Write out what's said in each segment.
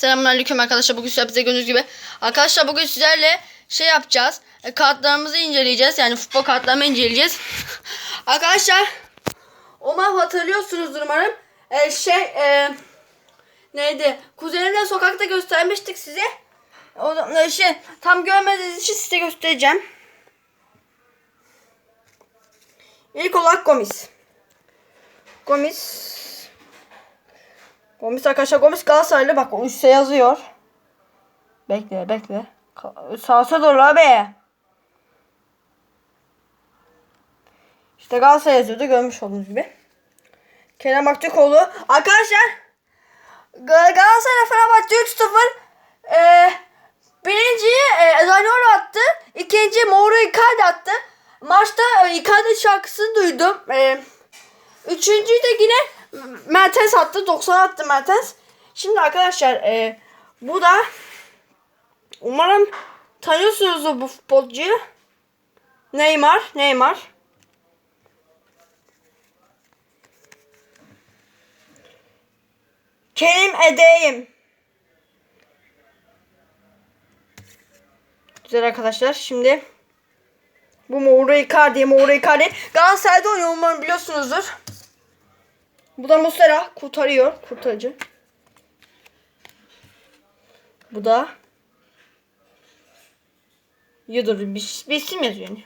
Selamünaleyküm arkadaşlar. Bugün size gördüğünüz gibi. Arkadaşlar bugün sizlerle şey yapacağız. E, kartlarımızı inceleyeceğiz. Yani futbol kartlarımı inceleyeceğiz. arkadaşlar umarım hatırlıyorsunuzdur umarım. E, şey e, neydi? Kuzenimle sokakta göstermiştik size. O da- e, şey tam görmediğiniz için size göstereceğim. İlk olarak Gomis. Gomis. Gomis arkadaşlar Gomis Galatasaraylı bak o üstte yazıyor. Bekle bekle. Sağsa doğru abi. İşte Galatasaray yazıyordu görmüş olduğunuz gibi. Kerem Aktürkoğlu. Arkadaşlar Ga- Galatasaray Fenerbahçe 3-0 ee, birinciyi e, Zaniolo attı. İkinci Mauro Icardi attı. Maçta e, Icardi şarkısını duydum. E, Üçüncüyü de yine Mertens attı. 90 attı Mertens. Şimdi arkadaşlar e, bu da umarım tanıyorsunuz bu futbolcuyu. Neymar. Neymar. Kerim Edeyim. Güzel arkadaşlar. Şimdi bu Mauro Icardi, Mauro Icardi. Galatasaray'da oynuyor umarım biliyorsunuzdur. Bu da Muslera kurtarıyor. Kurtarıcı. Bu da Yudur bir, bir isim yazıyor yani.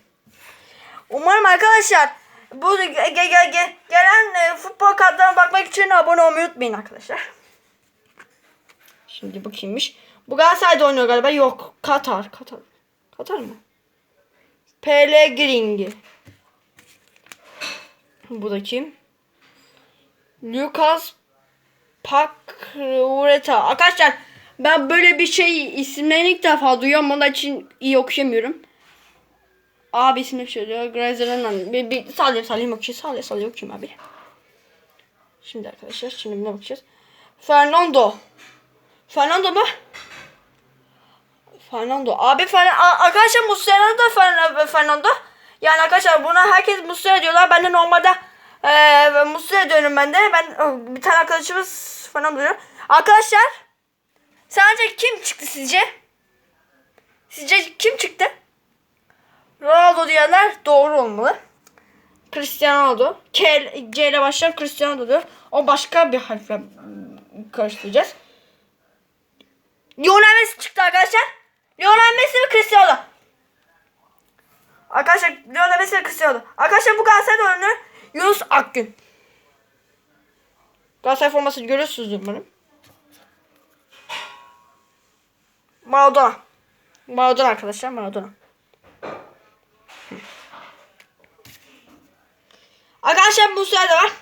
Umarım arkadaşlar bu ge, ge, ge, ge- gelen e, futbol kartlarına bakmak için abone olmayı unutmayın arkadaşlar. Şimdi bu kimmiş? Bu Galatasaray'da oynuyor galiba. Yok. Katar. Katar. Katar mı? Pellegrini. Bu da kim? Lucas Paqueta. Arkadaşlar ben böyle bir şey isimlerini ilk defa duyuyorum. Onun için iyi okuyamıyorum. Abi ismini söylüyor. Grazer'ın bir, bir sallayayım sallayayım okuyayım. Sallayayım sallayayım okuyayım abi. Şimdi arkadaşlar şimdi ne bakacağız? Fernando. Fernando mu? Fernando. Abi Fernando. Arkadaşlar Muslera da Fern- Fernando. Yani arkadaşlar buna herkes Muslera diyorlar. Ben de normalde ee, Muslera diyorum ben de. Ben oh, bir tane arkadaşımız Fernando diyor. Arkadaşlar sence kim çıktı sizce? Sizce kim çıktı? Ronaldo diyenler doğru olmalı. Cristiano Ronaldo. C ile başlayan Cristiano Ronaldo. O başka bir harfle karıştıracağız. Lionel Messi çıktı arkadaşlar. Lionel Messi ve Cristiano. Arkadaşlar Lionel Messi ve Cristiano. Arkadaşlar bu Galatasaray'da oynuyor. Yunus Akgün. Galatasaray formasını görüyorsunuz umarım. Maradona. Maradona arkadaşlar Maradona. Arkadaşlar bu sırada var.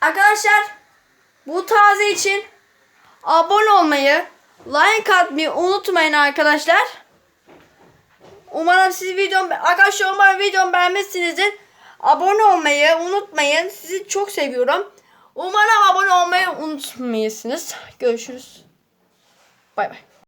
Arkadaşlar bu taze için abone olmayı, like atmayı unutmayın arkadaşlar. Umarım siz videom arkadaşlar umarım videomu beğenmişsinizdir. Abone olmayı unutmayın. Sizi çok seviyorum. Umarım abone olmayı unutmayasınız. Görüşürüz. Bay bay.